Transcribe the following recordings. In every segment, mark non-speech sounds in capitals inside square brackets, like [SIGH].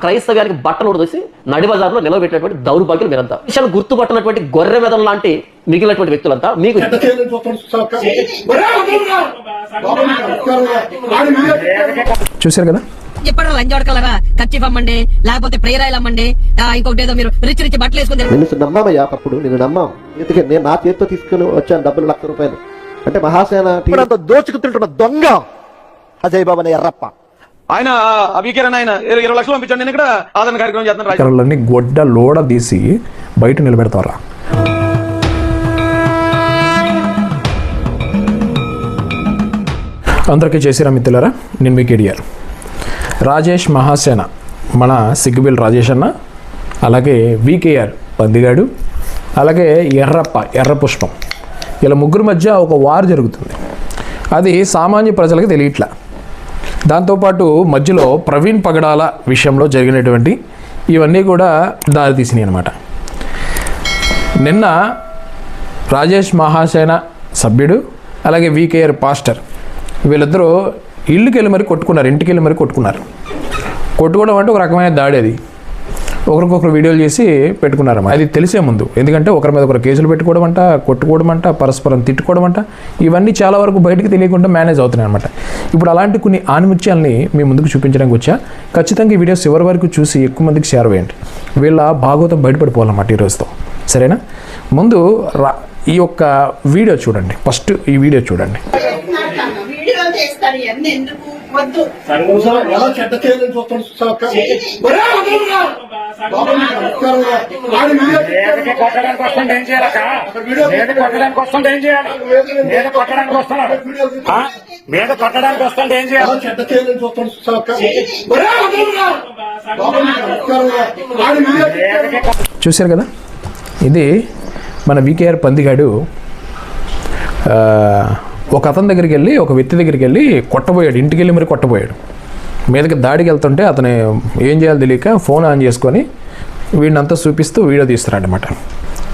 క్రైస్తవ్యానికి బట్టలు ఉడదీసి నడి బజార్లో నిలబెట్టినటువంటి దౌర్భాగ్యులు మీరంతా. విషయాలు గుర్తుపట్టినటువంటి గొర్రె మెదం లాంటి మిగిలినటువంటి వ్యక్తులంతా మీకు చూశారు కదా? చెప్పడం లంజోడకలరా ఖర్చు అమ్మండి లేకపోతే ప్రేరాయిలు అమ్మండి ఆ, ఇంకొకటి ఏదో మీరు రిచ్ రిచ్ బట్టలు వేసుకుని తిరగండి. నిన్ను నమ్మామయ్యా అప్పుడు నేను నమ్మాం. ఎందుకంటే నేను నా చేతితో తీసుకుని వచ్చాను డబ్బులు లక్ష రూపాయలు. అంటే మహాసేన దోచుకు తింటున్న దొంగ. అజయ్ బాబు అనే ఎర్రప్ప. ఆయన అభికరణ ఆయన ఇరవై ఇరవై లక్షలు పంపించండి నేను ఇక్కడ ఆదరణ కార్యక్రమం చేస్తున్నాను గొడ్డ లోడ తీసి బయట నిలబెడతారా? అందరికీ చేసిరా మిత్రులరా? నేను మీ ఎడియారు రాజేష్ మహాసేన మన సిగ్గుబిల్ రాజేష్ అన్న అలాగే వికేఆర్ పందిగాడు అలాగే ఎర్రప్ప ఎర్ర పుష్పం. ఇలా ముగ్గురు మధ్య ఒక వార్ జరుగుతుంది. అది సామాన్య ప్రజలకు తెలియట్లా. దాంతోపాటు మధ్యలో ప్రవీణ్ పగడాల విషయంలో జరిగినటువంటి ఇవన్నీ కూడా దారితీసినాయి అనమాట నిన్న రాజేష్ మహాసేన సభ్యుడు అలాగే వికేఆర్ పాస్టర్ వీళ్ళిద్దరూ ఇల్లుకెళ్ళి మరి కొట్టుకున్నారు ఇంటికి వెళ్ళి మరి కొట్టుకున్నారు. కొట్టుకోవడం అంటే ఒక రకమైన దాడి అది. ఒకరికొకరు వీడియోలు చేసి పెట్టుకున్నారు అది తెలిసే ముందు. ఎందుకంటే ఒకరి మీద ఒకరు కేసులు పెట్టుకోవడం అంట కొట్టుకోవడం అంట పరస్పరం తిట్టుకోవడం అంట ఇవన్నీ చాలా వరకు బయటికి తెలియకుండా మేనేజ్ అవుతున్నాయి అనమాట ఇప్పుడు అలాంటి కొన్ని ఆనిముత్యాలని మీ ముందుకు చూపించడానికి వచ్చా. ఖచ్చితంగా ఈ వీడియో చివరి వరకు చూసి ఎక్కువ మందికి షేర్ వేయండి. వీళ్ళ భాగవతం బయటపడిపోవాలన్నమాట ఈ రోజుతో. సరేనా? ముందు రా ఈ యొక్క వీడియో చూడండి. ఫస్ట్ ఈ వీడియో చూడండి. ఎందుకు? వద్దు. ఎలా చెడ్డ చేయలేని చూస్తాను కొట్టడానికి వస్తుంటే ఏం చేయాలక్క నేను కొట్టడానికి వస్తుంటే ఏం చేయాలి? కొట్టడానికి? మీద కొట్టడానికి వస్తుంటే ఏం చేయాలి? చెడ్డ చేయలేని చూస్తాను చూశారు కదా? ఇది మన వికేఆర్ పందిగాడు ఆ, ఒక అతని దగ్గరికి వెళ్ళి ఒక వ్యక్తి దగ్గరికి వెళ్ళి కొట్టబోయాడు. ఇంటికి వెళ్ళి మరి కొట్టబోయాడు. మీదకి దాడికి వెళ్తుంటే అతను ఏం చేయాలో తెలియక ఫోన్ ఆన్ చేసుకొని వీడినంతా చూపిస్తూ వీడియో తీస్తున్నాడనమాట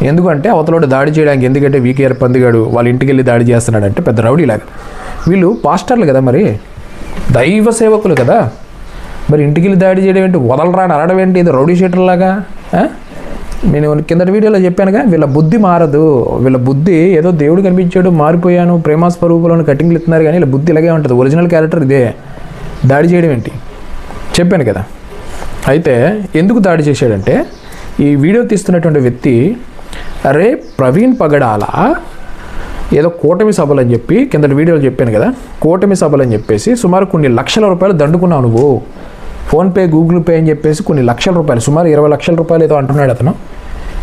ఎందుకంటే అవతలోడు దాడి చేయడానికి ఎందుకంటే వీకేఆర్ పందిగాడు వాళ్ళ ఇంటికి వెళ్ళి దాడి చేస్తున్నాడంటే పెద్ద రౌడీలాగా వీళ్ళు పాస్టర్లు కదా మరి. దైవ సేవకులు కదా. మరి ఇంటికి వెళ్ళి దాడి చేయడం ఏంటి? వదలరా అని అనడం ఏంటి? ఇది రౌడీ షీటర్లాగా? లాగా నేను కిందటి వీడియోలో చెప్పానుగా వీళ్ళ బుద్ధి మారదు. వీళ్ళ బుద్ధి ఏదో దేవుడు కనిపించాడు మారిపోయాను ప్రేమ స్వరూపంలో కటింగ్లు ఇస్తున్నారు కానీ వీళ్ళ బుద్ధి ఇలాగే ఉంటుంది. ఒరిజినల్ క్యారెక్టర్ ఇదే. దాడి చేయడం ఏంటి? చెప్పాను కదా. అయితే ఎందుకు దాడి చేశాడంటే ఈ వీడియో తీస్తున్నటువంటి వ్యక్తి అరే ప్రవీణ్ పగడాల? ఏదో కూటమి సభలు అని చెప్పి కిందటి వీడియోలో చెప్పాను కదా. కూటమి సభలు అని చెప్పేసి సుమారు కొన్ని లక్షల రూపాయలు దండుకున్నావు నువ్వు. ఫోన్పే గూగుల్ పే అని చెప్పేసి కొన్ని లక్షల రూపాయలు సుమారు ఇరవై లక్షల రూపాయలు ఏదో అంటున్నాడు అతను.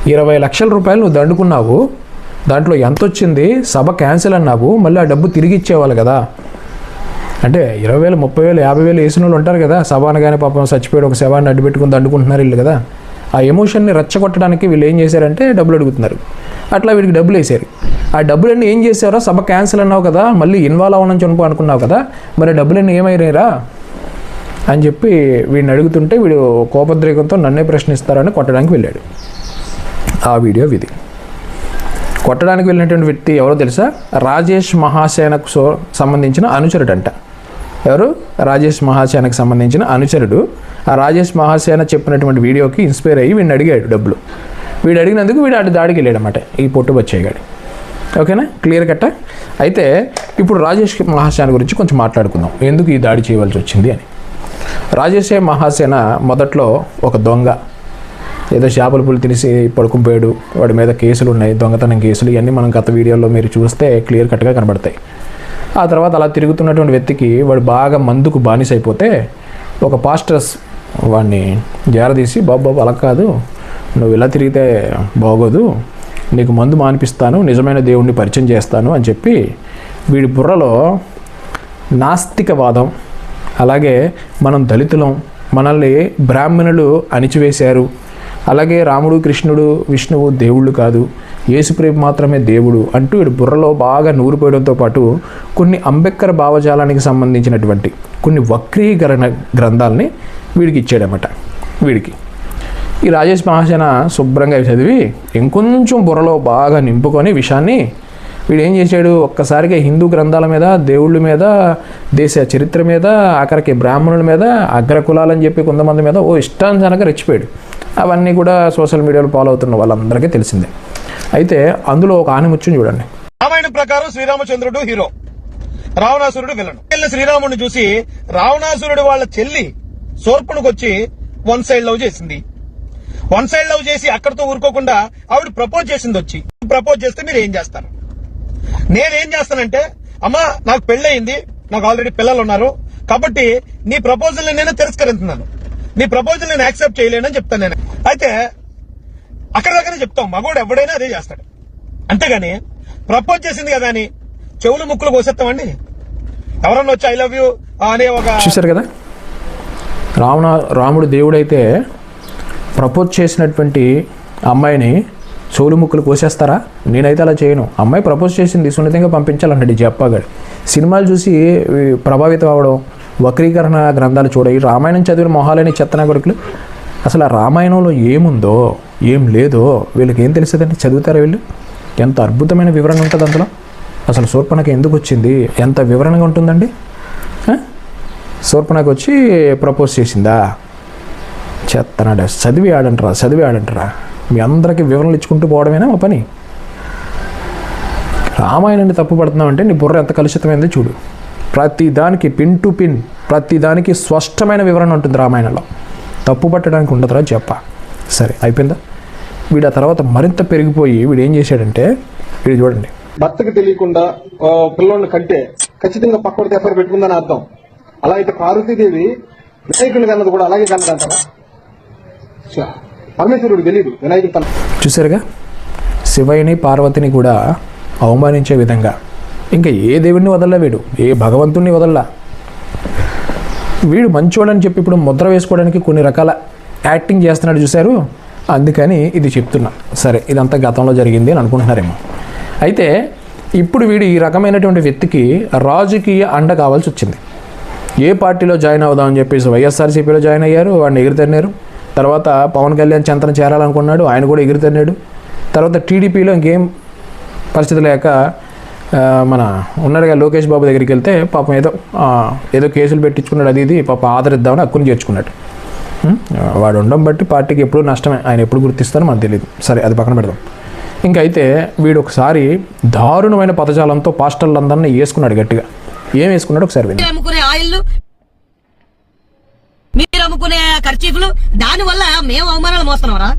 ఇరవై లక్షల రూపాయలు నువ్వు దండుకున్నావు దాంట్లో ఎంత వచ్చింది సభ క్యాన్సిల్ అన్నావు మళ్ళీ ఆ డబ్బు తిరిగి ఇచ్చేవాళ్ళు కదా. అంటే ఇరవై వేలు ముప్పై వేలు యాభై వేలు వేసిన వాళ్ళు ఉంటారు కదా సభ అనగానే పాపం చచ్చిపోయాడు ఒక శవాన్ని అడ్డు పెట్టుకుని దండుకుంటున్నారు వీళ్ళు కదా. ఆ ఎమోషన్ని రెచ్చగొట్టడానికి వీళ్ళు ఏం చేశారంటే డబ్బులు అడుగుతున్నారు. అట్లా వీడికి డబ్బులు వేసారు ఆ డబ్బులన్నీ ఏం చేశారో సభ క్యాన్సిల్ అన్నావు కదా మళ్ళీ ఇన్వాల్వ్ అవ్వనని చనిపో అనుకున్నావు కదా మరి డబ్బులన్నీ ఏమైనాయిరా అని చెప్పి వీడిని అడుగుతుంటే వీడు కోపద్రేకంతో నన్నే ప్రశ్నిస్తారని కొట్టడానికి వెళ్ళాడు. ఆ వీడియో ఇది కొట్టడానికి వెళ్ళినటువంటి వ్యక్తి ఎవరో తెలుసా? రాజేష్ మహాసేనకు సో సంబంధించిన అనుచరుడంట. ఎవరు? రాజేష్ మహాసేనకు సంబంధించిన అనుచరుడు. ఆ రాజేష్ మహాసేన చెప్పినటువంటి వీడియోకి ఇన్స్పైర్ అయ్యి వీడిని అడిగాడు డబ్బులు. వీడు అడిగినందుకు వీడు అటు దాడికి వెళ్ళాడు అనమాట ఈ పొట్టు వచ్చేయగాడు ఓకేనా? క్లియర్ కట్ట? అయితే ఇప్పుడు రాజేష్ మహాసేన గురించి కొంచెం మాట్లాడుకుందాం. ఎందుకు ఈ దాడి చేయవలసి వచ్చింది అని. రాజేష్ మహాసేన మొదట్లో ఒక దొంగ. ఏదో చేపల పులు తినేసి పడుకుపోయాడు. వాడి మీద కేసులు ఉన్నాయి దొంగతనం కేసులు. ఇవన్నీ మనం గత వీడియోలో మీరు చూస్తే క్లియర్ కట్గా కనబడతాయి. ఆ తర్వాత అలా తిరుగుతున్నటువంటి వ్యక్తికి వాడు బాగా మందుకు బానిస అయిపోతే ఒక పాస్టర్స్ వాడిని జారదీసి బాబు బాబు అలా కాదు. నువ్వు ఇలా తిరిగితే బాగోదు. నీకు మందు మానిపిస్తాను నిజమైన దేవుణ్ణి పరిచయం చేస్తాను అని చెప్పి వీడి బుర్రలో నాస్తికవాదం అలాగే మనం దళితులం మనల్ని బ్రాహ్మణులు అణిచివేశారు. అలాగే రాముడు కృష్ణుడు విష్ణువు దేవుళ్ళు కాదు. యేసుప్రేమ మాత్రమే దేవుడు అంటూ వీడు బుర్రలో బాగా నూరిపోయడంతో పాటు కొన్ని అంబేద్కర్ భావజాలానికి సంబంధించినటువంటి కొన్ని వక్రీకరణ గ్రంథాలని వీడికి ఇచ్చాడనమాట వీడికి. ఈ రాజేష్ మహాసేన శుభ్రంగా చదివి ఇంకొంచెం బుర్రలో బాగా నింపుకొని విషయాన్ని వీడు ఏం చేశాడు? ఒక్కసారిగా హిందూ గ్రంథాల మీద దేవుళ్ళ మీద దేశ చరిత్ర మీద ఆఖరికి బ్రాహ్మణుల మీద అగ్ర కులాలని చెప్పి కొంతమంది మీద ఓ ఇష్టానుసారంగా రెచ్చిపోయాడు. అవన్నీ కూడా సోషల్ మీడియాలో ఫాలో అవుతున్న వాళ్ళందరికీ తెలిసిందే. అయితే అందులో ఒక ఆనిముత్యం చూడండి. రామాయణం ప్రకారం శ్రీరామచంద్రుడు హీరో. రావణాసురుడు విలన్. వెళ్ళిన శ్రీరాముడిని చూసి రావణాసురుడు వాళ్ళ చెల్లి సోర్పునికి వచ్చి వన్ సైడ్ లవ్ చేసింది. వన్ సైడ్ లవ్ చేసి అక్కడితో ఊరుకోకుండా ఆవిడ ప్రపోజ్ చేసింది వచ్చి. ప్రపోజ్ చేస్తే మీరు ఏం చేస్తారు? నేనేం చేస్తానంటే అమ్మా నాకు పెళ్ళయింది నాకు ఆల్రెడీ పిల్లలు ఉన్నారు కాబట్టి నీ ప్రపోజల్ నేను తిరస్కరిస్తున్నాను నీ ప్రపోజల్ నేను యాక్సెప్ట్ చేయలేనని చెప్తాను నేను. అయితే అక్కడ దగ్గర చెప్తాం మగోడు ఎవడైనా అదే చేస్తాడు. అంతేగాని ప్రపోజ్ చేసింది కదా అని చెవులు ముక్కులు కోసేస్తామండి. ఎవరన్నా వచ్చి ఐ లవ్ యూ అనే ఒక చూశారు కదా? రావణ రాముడు దేవుడైతే ప్రపోజ్ చేసినటువంటి అమ్మాయిని సోలు ముక్కులు కోసేస్తారా? నేనైతే అలా చేయను. అమ్మాయి ప్రపోజ్ చేసింది సున్నితంగా పంపించాలన్నాడు జప్పగాడు సినిమాలు చూసి ప్రభావితం అవ్వడం వక్రీకరణ గ్రంథాలు చూడ ఈ రామాయణం చదివిన మొహాలని చెత్తనా కొడుకులు. అసలు ఆ రామాయణంలో ఏముందో ఏం లేదో వీళ్ళకి ఏం తెలుస్తుందండి? చదువుతారా వీళ్ళు? ఎంత అద్భుతమైన వివరణ ఉంటుంది అందులో? అసలు శూర్పణకి ఎందుకు వచ్చింది? ఎంత వివరణగా ఉంటుందండి? ఆ? శూర్పణకి వచ్చి ప్రపోజ్ చేసిందా? చెత్తనాడు చదివి ఆడంటరా చదివి ఆడంటరా. మీ అందరికీ వివరణలు ఇచ్చుకుంటూ పోవడమేనా మా పని? రామాయణాన్ని తప్పు పడుతున్నామంటే నీ బుర్ర ఎంత కలుషితమైందో చూడు. ప్రతి దానికి పిన్ టు పిన్ ప్రతి దానికి స్పష్టమైన వివరణ ఉంటుంది రామాయణంలో. తప్పు పట్టడానికి ఉండదురా చెప్ప సరే అయిపోయిందా? వీడు ఆ తర్వాత మరింత పెరిగిపోయి వీడు ఏం చేశాడంటే వీడు చూడండి. భర్తకి తెలియకుండా ఆ, పిల్లోడిని కంటే ఖచ్చితంగా పక్కడితే ఎఫ్ఐఆర్ పెట్టుకుందని అర్థం. అలా అయితే పార్వతీదేవి వినాయకుని కన్నది కూడా అలాగే కన్నదంటారా ఛ, పరమేశ్వరుడు తెలియదు వినాయకుడు తన చూసారుగా శివయ్యని పార్వతిని కూడా అవమానించే విధంగా. ఇంకా ఏ దేవుడిని వదల వీడు? ఏ భగవంతుణ్ణి వదల వీడు మంచోడని చెప్పి ఇప్పుడు ముద్ర వేసుకోవడానికి కొన్ని రకాల యాక్టింగ్ చేస్తున్నాడు చూశారు? అందుకని ఇది చెప్తున్నా. సరే ఇదంతా గతంలో జరిగింది అని అనుకుంటున్నారేమో. అయితే ఇప్పుడు వీడు ఈ రకమైనటువంటి వ్యక్తికి రాజకీయ అండ కావాల్సి వచ్చింది. ఏ పార్టీలో జాయిన్ అవుదామని చెప్పేసి వైఎస్ఆర్సీపీలో జాయిన్ అయ్యారు? వాడిని ఎగిరితన్నారు తర్వాత పవన్ కళ్యాణ్ చంద్రం చేరాలనుకున్నాడు ఆయన కూడా ఎగురుతున్నాడు తర్వాత టీడీపీలో ఇంకేం పరిస్థితి లేక మన ఉన్నాడుగా లోకేష్ బాబు దగ్గరికి వెళ్తే పాపం ఏదో ఏదో కేసులు పెట్టించుకున్నాడు అది ఇది పాప ఆదరిద్దామని హక్కుని చేర్చుకున్నాడు. వాడు ఉండడం బట్టి పార్టీకి ఎప్పుడు నష్టమే ఆయన ఎప్పుడు గుర్తిస్తారో మనకు తెలియదు సరే అది పక్కన పెడదాం. ఇంకైతే వీడు ఒకసారి దారుణమైన పదజాలంతో పాస్టర్లందరినీ వేసుకున్నాడు గట్టిగా. ఏం వేసుకున్నాడు ఒకసారి ఆయిల్ మీరు అమ్ముకునే ఖర్చీఫ్లు దాని వల్ల మేము అవమానాలు మోస్తున్నారా.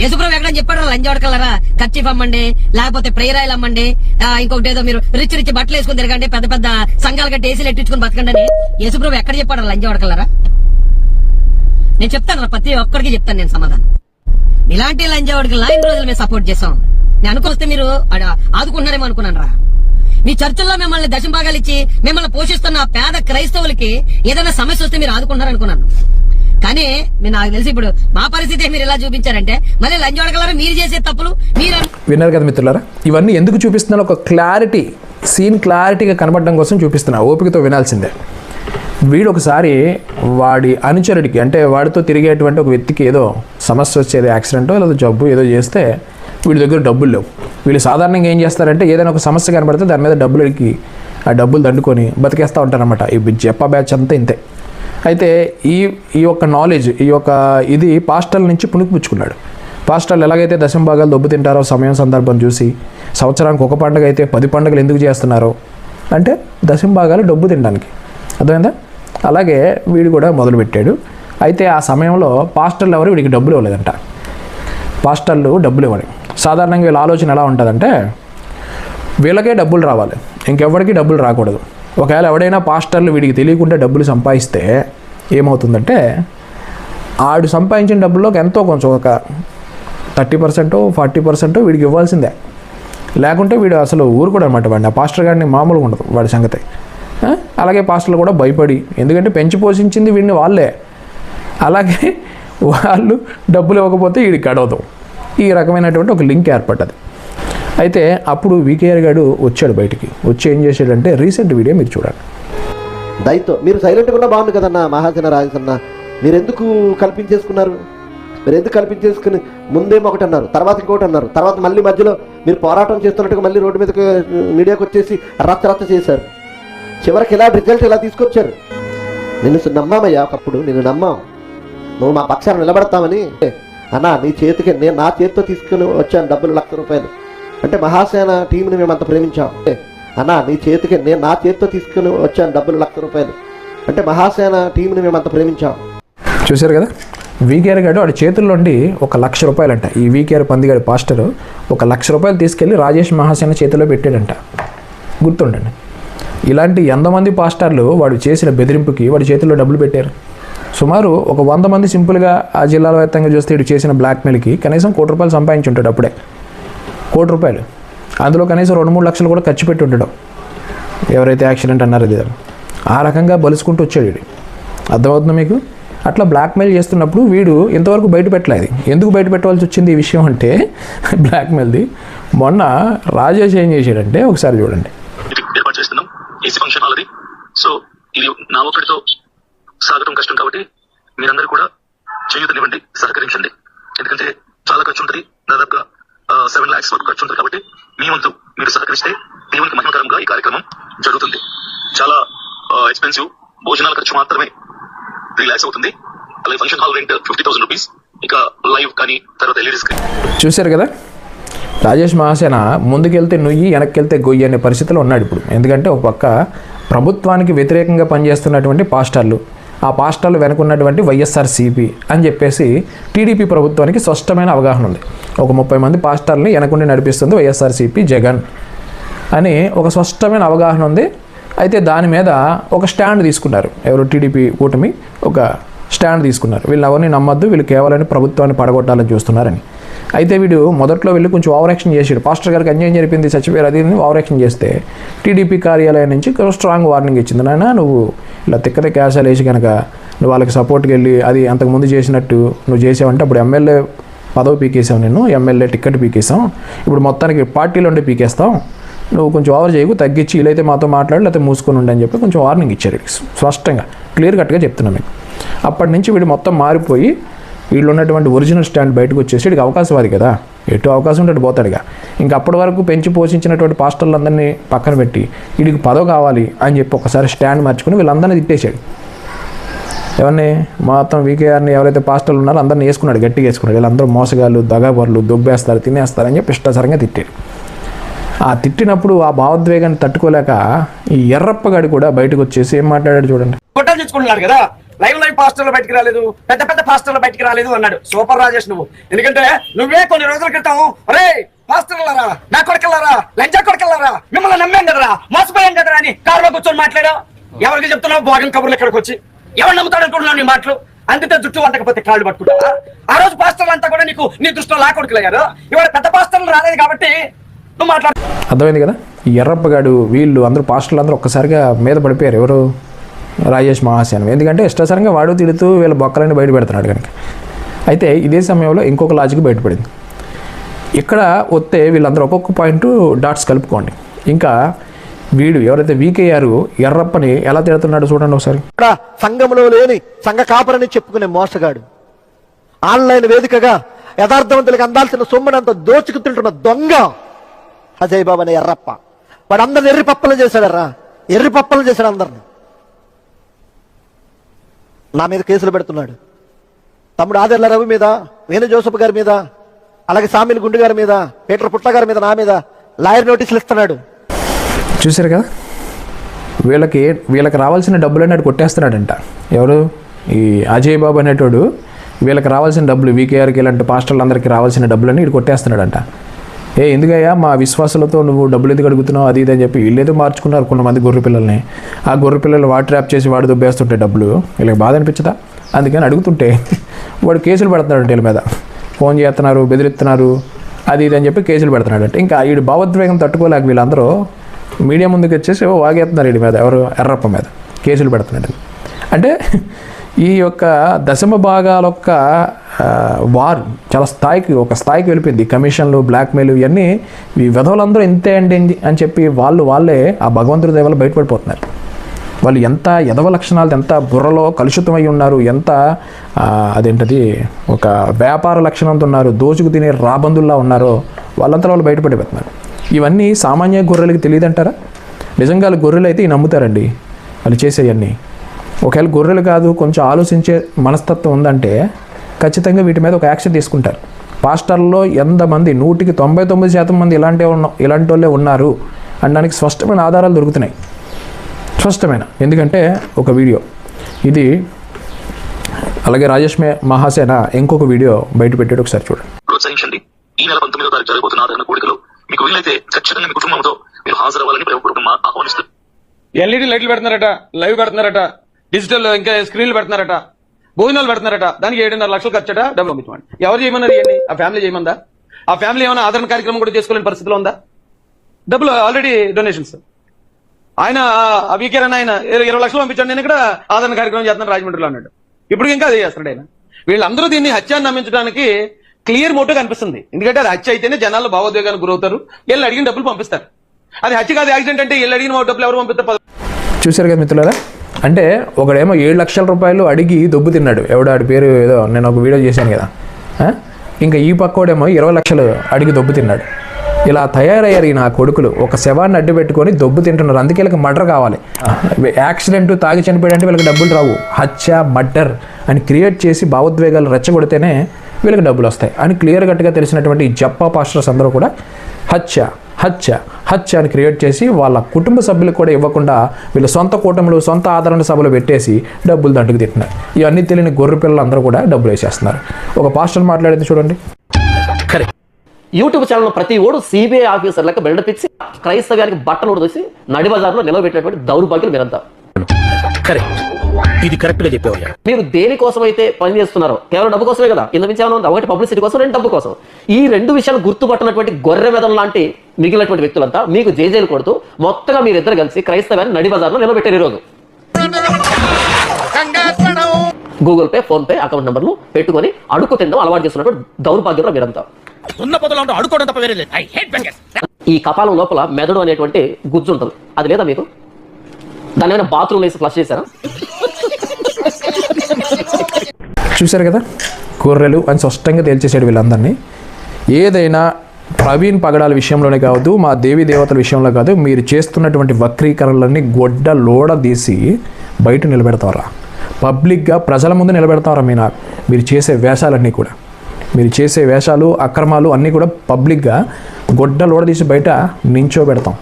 యేసుప్రభు ఎక్కడ చెప్పాడు లంజోడకలరా ఖర్చీఫ్ అమ్మండి లేకపోతే ప్రేయర్ ఆయిల్ అమ్మండి ఇంకొకటి ఏదో మీరు రిచ్ రిచ్ బట్టలు వేసుకుని తిరగండి పెద్ద పెద్ద సంఘాలు కట్టి ఏసీలు ఎట్టించుకుని బతకండి అని యేసుప్రభు ఎక్కడ చెప్పాడు లంజోడకలరా నేను చెప్తాను రా ప్రతి ఒక్కరికి చెప్తాను నేను సమాధానం. ఇలాంటి లంజావాడికి ఇన్ని రోజులు మేము సపోర్ట్ చేస్తాం నేను అనుకొస్తే మీరు ఆడ- ఆదుకుంటున్నారేమో అనుకున్నాను రా. మీ చర్చల్లో మిమ్మల్ని దశంభాగాలు ఇచ్చి మిమ్మల్ని పోషిస్తున్న పేద క్రైస్తవులకి ఏదైనా సమస్య వస్తే మీరు ఆదుకుంటారు అనుకున్నాను కానీ మీరు నాకు తెలిసి ఇప్పుడు మా పరిస్థితి మీరు ఎలా చూపించారంటే మళ్ళీ లంజోడగలరా మీరు చేసే తప్పులు మీరు విన్నారు కదా మిత్రులారా? ఇవన్నీ ఎందుకు చూపిస్తున్నాను ఒక క్లారిటీ సీన్ క్లారిటీగా కనబడడం కోసం చూపిస్తున్నా ఓపికతో వినాల్సిందే. వీడు ఒకసారి వాడి అనుచరుడికి అంటే వాడితో తిరిగేటువంటి ఒక వ్యక్తికి ఏదో సమస్య వచ్చేది యాక్సిడెంటో లేదా జబ్బు ఏదో చేస్తే వీడి దగ్గర డబ్బులు లేవు. వీళ్ళు సాధారణంగా ఏం చేస్తారంటే ఏదైనా ఒక సమస్య కనబడితే దాని మీద డబ్బులకి ఆ డబ్బులు దండుకొని బతికేస్తూ ఉంటారనమాట ఈ జప్ప బ్యాచ్ అంతా ఇంతే. అయితే ఈ ఈ యొక్క నాలెడ్జ్ ఈ యొక్క ఇది పాస్టల్ నుంచి పుణికిపుచ్చుకున్నాడు. పాస్టర్లు ఎలాగైతే దశం భాగాలు తింటారో సమయం సందర్భం చూసి సంవత్సరానికి ఒక పండుగ అయితే పది పండుగలు ఎందుకు చేస్తున్నారో అంటే దశం భాగాలు డబ్బు తినడానికి. అర్థమైందా? అలాగే వీడు కూడా మొదలుపెట్టాడు. అయితే ఆ సమయంలో పాస్టర్లు ఎవరు? వీడికి డబ్బులు ఇవ్వలేదంట. పాస్టర్లు డబ్బులు ఇవ్వని సాధారణంగా వీళ్ళ ఆలోచన ఎలా ఉంటుందంటే వీళ్ళకే డబ్బులు రావాలి. ఇంకెవ్వడికి డబ్బులు రాకూడదు. ఒకవేళ ఎవడైనా పాస్టర్లు వీడికి తెలియకుండా డబ్బులు సంపాదిస్తే ఏమవుతుందంటే ఆడు సంపాదించిన డబ్బుల్లోకి ఎంతో కొంచెం ఒక థర్టీ పర్సెంట్ ఫార్టీ పర్సెంట్ వీడికి ఇవ్వాల్సిందే. లేకుంటే వీడు అసలు ఊరుకోడు అనమాట వాడిని. ఆ పాస్టర్ గారిని మామూలుగా ఉండదు వాడి సంగతి. అలాగే పాస్టర్లు కూడా భయపడి ఎందుకంటే పెంచి పోషించింది వీడిని వాళ్ళే. అలాగే వాళ్ళు డబ్బులు ఇవ్వకపోతే వీడికి గడవదు ఈ రకమైనటువంటి ఒక లింక్ ఏర్పడ్డది. అయితే అప్పుడు వికేఆర్ గారు వచ్చాడు బయటికి. వచ్చి ఏం చేశాడంటే రీసెంట్ వీడియో మీరు చూడండి. దయతో మీరు సైలెంట్ కూడా బాగుంది కదన్నా మహాజన రాజన్న మీరు ఎందుకు కల్పించేసుకున్నారు? మీరు ఎందుకు కల్పించేసుకుని ముందేమో ఒకటి అన్నారు తర్వాత ఇంకోటి అన్నారు తర్వాత మళ్ళీ మధ్యలో మీరు పోరాటం చేస్తున్నట్టుగా మళ్ళీ రోడ్డు మీదకి మీడియాకి వచ్చేసి రచ్చ రచ్చ చేశారు. చివరికి ఇలా రిజల్ట్ ఇలా తీసుకొచ్చారు? నిన్ను నమ్మామయ్యా ఒకప్పుడు నిన్ను నమ్మాం. నువ్వు మా పక్షాన్ని నిలబడతామని అన్నా నీ చేతికి నేను నా చేతితో తీసుకుని వచ్చాను డబ్బులు లక్ష రూపాయలు. అంటే మహాసేన టీంని మేము అంత ప్రేమించాం. అన్నా నీ చేతికి నేను నా చేతితో తీసుకుని వచ్చాను డబ్బులు లక్ష రూపాయలు. అంటే మహాసేన టీంని మేము అంత ప్రేమించాం. చూశారు కదా? వీకేఆర్ గారు వాడి చేతుల్లోండి ఒక లక్ష రూపాయలంట. ఈ వీకేఆర్ పందిగాడి పాస్టర్ ఒక లక్ష రూపాయలు తీసుకెళ్ళి రాజేష్ మహాసేన చేతిలో పెట్టాడంట. గుర్తుండండి. ఇలాంటి ఎంతమంది పాస్టర్లు వాడు చేసిన బెదిరింపుకి వాడి చేతిలో డబ్బులు పెట్టారు? సుమారు ఒక వంద మంది సింపుల్గా ఆ జిల్లాల వ్యాప్తంగా చూస్తే ఇటు చేసిన బ్లాక్మెయిల్కి కనీసం కోటి రూపాయలు సంపాదించుంటాడు అప్పుడే. కోటి రూపాయలు. అందులో కనీసం రెండు మూడు లక్షలు కూడా ఖర్చు పెట్టి ఉండడం. ఎవరైతే యాక్సిడెంట్ అన్నారో ఇది. ఆ రకంగా బలుసుకుంటూ వచ్చాడు వీడు. అర్థమవుతుందా మీకు? అట్లా బ్లాక్మెయిల్ చేస్తున్నప్పుడు వీడు ఇంతవరకు బయట పెట్టలేదు. ఎందుకు బయట పెట్టవలసి వచ్చింది ఈ విషయం అంటే బ్లాక్మెయిల్ది మొన్న రాజేష్ ఏం చేశాడంటే ఒకసారి చూడండి. ఫంక్షన్ సో ఇది నా ఒక్కడితో సాగటం కష్టం కాబట్టి మీరందరూ కూడా చేయూతనివ్వండి సహకరించండి. ఎందుకంటే చాలా ఖర్చు ఉంటుంది దాదాపుగా సెవెన్ లాక్స్ వరకు ఖర్చు ఉంటుంది కాబట్టి మీ వంతు మీరు సహకరిస్తే దేవునికి మహిమకరంగా ఈ కార్యక్రమం జరుగుతుంది. చాలా ఎక్స్పెన్సివ్ భోజనాల ఖర్చు మాత్రమే త్రీ లాక్స్ అవుతుంది. అలాగే function hall rent fifty thousand rupees ఇక లైవ్ కానీ తర్వాత ఎల్ఈడి స్క్రీన్ చూశారు కదా? రాజేష్ మహాసేన ముందుకెళ్తే నుయ్యి వెనక్కెళ్తే గొయ్యి అనే పరిస్థితిలో ఉన్నాడు ఇప్పుడు. ఎందుకంటే ఒక పక్క ప్రభుత్వానికి వ్యతిరేకంగా పనిచేస్తున్నటువంటి పాస్టర్లు ఆ పాస్టర్లు వెనుకున్నటువంటి వైఎస్ఆర్సీపీ అని చెప్పేసి టీడీపీ ప్రభుత్వానికి స్పష్టమైన అవగాహన ఉంది. ఒక ముప్పై మంది పాస్టర్ని వెనకుండి నడిపిస్తుంది వైఎస్ఆర్సీపీ జగన్ అని ఒక స్పష్టమైన అవగాహన ఉంది. అయితే దాని మీద ఒక స్టాండ్ తీసుకున్నారు. ఎవరు? టీడీపీ కూటమి ఒక స్టాండ్ తీసుకున్నారు. వీళ్ళు ఎవరిని నమ్మద్దు వీళ్ళు కేవలం ప్రభుత్వాన్ని పడగొట్టాలని చూస్తున్నారని. అయితే వీడు మొదట్లో వెళ్ళి కొంచెం ఓవర్ యాక్షన్ చేసాడు పాస్టర్ గారికి అన్యాయం జరిపింది చచ్చిపోయారు అది ఇది ఓవర్ యాక్షన్ చేస్తే టీడీపీ కార్యాలయం నుంచి స్ట్రాంగ్ వార్నింగ్ ఇచ్చింది. నాయన నువ్వు ఇలా తిక్క తిక్క వేసాలు వేసి కనుక నువ్వు వాళ్ళకి సపోర్ట్కి వెళ్ళి అది అంతకుముందు చేసినట్టు నువ్వు చేసావంటే అప్పుడు ఎమ్మెల్యే పదవి పీకేసావు నేను ఎమ్మెల్యే టికెట్ పీకేసాం. ఇప్పుడు మొత్తానికి పార్టీలో ఉండి పీకేస్తాం. నువ్వు కొంచెం ఓవర్ చేయకు తగ్గించి వీలైతే మాతో మాట్లాడి లేకపోతే మూసుకొని ఉండి అని చెప్పి కొంచెం వార్నింగ్ ఇచ్చారు స్పష్టంగా క్లియర్ కట్గా చెప్తున్నా మీకు. అప్పటి నుంచి వీడు మొత్తం మారిపోయి వీళ్ళు ఉన్నటువంటి ఒరిజినల్ స్టాండ్ బయటకు వచ్చేసి వీడికి అవకాశవాది కదా. ఎటు అవకాశం ఉంటే పోతాడుగా ఇంకా. అప్పటి వరకు పెంచి పోషించినటువంటి పాస్టర్లందరినీ పక్కన పెట్టి వీడికి పదవి కావాలి అని చెప్పి ఒకసారి స్టాండ్ మార్చుకుని వీళ్ళందరినీ తిట్టేశాడు. ఎవరిని? మొత్తం వీకేఆర్ని ఎవరైతే పాస్టర్లు ఉన్నారో అందరిని వేసుకున్నాడు గట్టిగా వేసుకున్నాడు. వీళ్ళందరూ మోసగాళ్ళు దగాబర్లు దొబ్బేస్తారు తినేస్తారని చెప్పి ఇష్టాసరంగా తిట్టాడు. ఆ తిట్టినప్పుడు ఆ భావోద్వేగాన్ని తట్టుకోలేక ఈ ఎర్రప్పగాడి కూడా బయటకు వచ్చేసి ఏం మాట్లాడాడు చూడండి. తెచ్చుకుంటున్నారు కదా. లైవ్ లైవ్ పాస్టర్లు బయటికి రాలేదు. పెద్ద పెద్ద పాస్టర్లు బయటికి రాలేదు అన్నాడు. సూపర్ రాజేష్ నువ్వు. ఎందుకంటే నువ్వే కొన్ని రోజుల క్రితం ఒరే పాస్టర్లారా నా కొడుకెళ్ళారా లంచా కొడుకెళ్ళారా మిమ్మల్ని నమ్మేం కదరా మోసపోయాం కదరా అని కారులో కూర్చొని మాట్లాడావు. ఎవరికి చెప్తున్నావు? భాగం కబుర్లు ఇక్కడికి వచ్చి. ఎవరు నమ్ముతాడు అనుకుంటున్నావు నీ మాటలు? అందుకే జుట్టు వంటకపోతే కాళ్ళు పట్టుకుంటావా? ఆ రోజు పాస్టర్లు అంతా కూడా నీకు నీ దృష్టిలో లా కొడుకులయ్యారు. ఇవాళ పెద్ద పాస్టర్లు రాలేదు కాబట్టి నువ్వు మాట్లాడు. అర్థమైంది కదా? ఎర్రప్పగాడు వీళ్ళు అందరూ పాస్టర్లు అందరూ ఒక్కసారిగా మీద పడిపోయారు. ఎవరు? రాజేష్ మహాసేనం. ఎందుకంటే ఇష్టసరంగా వాడు తిడుతూ వీళ్ళ బొక్కలని బయట పెడుతున్నాడు కనుక. అయితే ఇదే సమయంలో ఇంకొక లాజిక్ బయటపడింది. ఇక్కడ వస్తే వీళ్ళందరూ ఒక్కొక్క పాయింట్ డాట్స్ కలుపుకోండి. ఇంకా వీడు ఎవరైతే వీకేఆర్ ఎర్రప్పని ఎలా తిడుతున్నాడో చూడండి ఒకసారి. సంఘంలో లేని సంఘ కాపరని చెప్పుకునే మోసగాడు. ఆన్లైన్ వేదికగా యథార్థవంతులకు అందాల్సిన సొమ్మునంత దోచుకు తింటున్న దొంగ అజయ్ బాబు అనే ఎర్రప్ప. వాడు అందరిని ఎర్రి పప్పలు చేశాడరా ఎర్రి పప్పలు చేశాడు అందరిని. నా మీద కేసులు పెడుతున్నాడు. తమ్ముడు ఆదర్ల రవి మీద వేణు జోసఫ్ గారి మీద అలాగే సామిల్ గుండు గారి మీద పీటర్ పుట్ల గారి మీద నా మీద లాయర్ నోటీసులు ఇస్తున్నాడు. చూసారుగా కదా వీళ్ళకి వీళ్ళకి రావాల్సిన డబ్బులన్నీ కొట్టేస్తున్నాడంట. ఎవరు? ఈ అజయ్ బాబు అనేటోడు వీళ్ళకి రావాల్సిన డబ్బులు వీకేఆర్కి ఇలాంటి పాస్టర్లందరికీ రావాల్సిన డబ్బులన్నీ ఇటు కొట్టేస్తున్నాడంట. ఏ ఎందుకయ్యా? మా విశ్వాసాలతో నువ్వు డబ్బులు ఎందుకు అడుగుతున్నావు? అది ఇది అని చెప్పి వీళ్ళేదో మార్చుకున్నారు కొంతమంది గొర్రె పిల్లల్ని. ఆ గొర్రె పిల్లలు వాడు ట్రాప్ చేసి వాడు దుబ్బేస్తుంటే డబ్బులు. వీళ్ళకి బాధ అనిపించదా? అందుకని అడుగుతుంటే [LAUGHS] వాడు కేసులు పెడుతున్నాడు వీళ్ళ మీద. ఫోన్ చేస్తున్నారు బెదిరిస్తున్నారు అది ఇది అని చెప్పి కేసులు పెడుతున్నాడంటే. ఇంకా వీడు భావోద్వేగం తట్టుకోలేక వీళ్ళందరూ మీడియా ముందుకు వచ్చేసి వాగేస్తున్నారు వీడి మీద. ఎవరు? ఎర్రప్ప మీద. కేసులు పెడుతున్నాడు. అంటే ఈ యొక్క దశమ భాగాల యొక్క వారు వార్ చాలా స్థాయికి ఒక స్థాయికి వెళ్ళిపోయింది. కమిషన్లు బ్లాక్మెయిల్ ఇవన్నీ ఈ విధవులందరూ ఇంతే అండి అని చెప్పి వాళ్ళు వాళ్ళే ఆ భగవంతుడి దేవాలు బయటపడిపోతున్నారు. వాళ్ళు ఎంత ఎదవ లక్షణాలు ఎంత బుర్రలో కలుషితమై ఉన్నారు ఎంత అదేంటది ఒక వ్యాపార లక్షణంతో ఉన్నారు దోచుకు తినే రాబందుల్లా ఉన్నారో వాళ్ళంతా వాళ్ళు బయటపడిపోతున్నారు. ఇవన్నీ సామాన్య గొర్రెలకి తెలియదంటారా? నిజంగా వాళ్ళు గొర్రెలు అయితే ఈ నమ్ముతారండి. వాళ్ళు చేసేవన్నీ ఒకవేళ గొర్రెలు కాదు కొంచెం ఆలోచించే మనస్తత్వం ఉందంటే ఖచ్చితంగా వీటి మీద ఒక యాక్షన్ తీసుకుంటారు. పాస్టర్లో ఎంతమంది నూటికి తొంభై తొమ్మిది శాతం మంది ఇలాంటి ఉన్న ఇలాంటి వాళ్ళే ఉన్నారు అనడానికి స్పష్టమైన ఆధారాలు దొరుకుతున్నాయి. స్పష్టమైన. ఎందుకంటే ఒక వీడియో. ఇది అలాగే రాజేష్ మహాసేన ఇంకొక వీడియో బయట పెట్టాడు ఒకసారి చూడండి. ప్రోత్సహించండి. ఈ నెల పంతొమ్మిదో తారీఖు జరగబోతున్న ఆదరణ కూడికలో మీకు వీలైతే ఖచ్చితంగా మీ కుటుంబంతో మీరు హాజరవ్వాలని ప్రేమపూర్వకంగా ఆహ్వానిస్తారు ఎల్ఈడి లైట్లు పెడుతున్నారట లైవ్ పెడుతున్నారట డిజిటల్ ఇంకా స్క్రీన్లు పెడుతున్నారట. భోజనాలు పెడుతున్నారట. దానికి ఏడున్నర లక్షలు ఖర్చట. డబ్బులు పంపించమండి ఎవరు చేయమన్నారు ఇవన్నీ? ఆ ఫ్యామిలీ చేయమందా? ఆ ఫ్యామిలీ ఏమైనా ఆదరణ కార్యక్రమం కూడా చేసుకోలేని పరిస్థితిలో ఉందా? డబ్బులు ఆల్రెడీ డొనేషన్స్ ఆయన ఆ ఆయన ఇరవై ఇరవై లక్షలు పంపించండి. నేను ఇక్కడ ఆదరణ కార్యక్రమం చేస్తున్నాను రాజమండ్రిలో అన్నాడు. ఇప్పుడు ఇంకా అదే చేస్తాడు ఆయన. వీళ్ళందరూ దీన్ని హత్యాన్ని నమ్మించడానికి క్లియర్ మోటివ్ కనిపిస్తుంది. ఎందుకంటే అది హత్య అయితేనే జనాలు భావోద్వేగానికి గురవుతారు. వీళ్ళు అడిగిన డబ్బులు పంపిస్తారు. అది హత్య కాదు యాక్సిడెంట్ అంటే వీళ్ళు అడిగిన డబ్బులు ఎవరు పంపిస్తారు? చూసారు కదా మిత్రులారా? అంటే ఒకడేమో ఏడు లక్షల రూపాయలు అడిగి దొబ్బు తిన్నాడు. ఎవడో ఆడి పేరు ఏదో నేను ఒక వీడియో చేశాను కదా. ఇంకా ఈ పక్కోడేమో ఇరవై లక్షలు అడిగి దొబ్బు తిన్నాడు. ఇలా తయారయ్యారు ఈ నా కొడుకులు. ఒక శవాన్ని అడ్డు పెట్టుకొని దొబ్బు తింటున్నారు. అందుకే వీళ్ళకి మర్డర్ కావాలి. యాక్సిడెంట్ తాగి చనిపోయాడంటే వీళ్ళకి డబ్బులు రావు. హత్య మర్డర్ అని క్రియేట్ చేసి భావోద్వేగాలు రెచ్చగొడితేనే వీళ్ళకి డబ్బులు వస్తాయి. అని క్లియర్ కట్గా తెలిసినటువంటి జప్పా పాస్టర్స్ అందరూ కూడా హత్య. హత్య హత్య అని క్రియేట్ చేసి వాళ్ళ కుటుంబ సభ్యులకు కూడా ఇవ్వకుండా వీళ్ళ సొంత కూటములు సొంత ఆదరణ సభలు పెట్టేసి డబ్బులు దంటుకు తింటున్నారు ఇవన్నీ తెలియని గొర్రె పిల్లలు అందరూ కూడా డబ్బులు వేసేస్తున్నారు. ఒక పాస్టర్ మాట్లాడేది చూడండి. యూట్యూబ్ ఛానల్ ప్రతి ఓడు సిబిఐ ఆఫీసర్ లెక్క బిల్డప్ ఇచ్చి క్రైస్తవ్యానికి బట్టలు ఉడదీసి నడి బజార్లో నిలబెట్టినటువంటి దౌర్భాగ్యులు మీరంతా. కరెక్ట్ ఇది కరెక్ట్గా చెప్పావయ్యా మీరు దేనికోసం అయితే పని చేస్తున్నారో కేవలం డబ్బు కోసమే కదా? కింద మించి ఏమైనా ఉందా? ఒకటి పబ్లిసిటీ కోసం రెండు డబ్బు కోసం. ఈ రెండు విషయాలు గుర్తుపట్టినటువంటి గొర్రె మెదం లాంటి మిగిలినటువంటి వ్యక్తులంతా మీకు జేజేలు కొడుతూ మొత్తంగా మీరిద్దరు కలిసి క్రైస్తవాన్ని నడి బజార్లో నిలబెట్టారు ఈరోజు Google Pay PhonePe account నెంబర్లు పెట్టుకొని అడుక్కు తినడం అలవాటు చేస్తున్నటువంటి దౌర్భాగ్యంలో మీరంతా. ఉన్న పొదలు అంటూ అడుకోవడం తప్ప వేరే లేదు. ఐ హేట్ బెంగర్స్ ఈ కపాలం లోపల మెదడు అనేటువంటి గుజ్జు ఉంటుంది. అది లేదా మీకు? దాని ఏమైనా బాత్రూమ్ వేసి ఫ్లష్ చేశారా? చూశారు కదా? గొర్రెలు అని స్పష్టంగా తేల్చేసాడు వీళ్ళందరినీ. ఏదైనా ప్రవీణ్ పగడాల విషయంలోనే కాదు మా దేవి దేవతల విషయంలో కాదు మీరు చేస్తున్నటువంటి వక్రీకరణలన్నీ గొడ్డ లోడ తీసి బయట నిలబెడతారా? పబ్లిక్గా ప్రజల ముందు నిలబెడతారా మీ నాకు మీరు చేసే వేషాలన్నీ కూడా. మీరు చేసే వేషాలు అక్రమాలు అన్నీ కూడా పబ్లిక్గా గొడ్డ లోడ తీసి బయట నించోబెడతాం.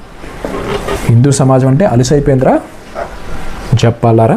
హిందూ సమాజం అంటే అలిసైపోయిందిరా. చెప్పాలరా?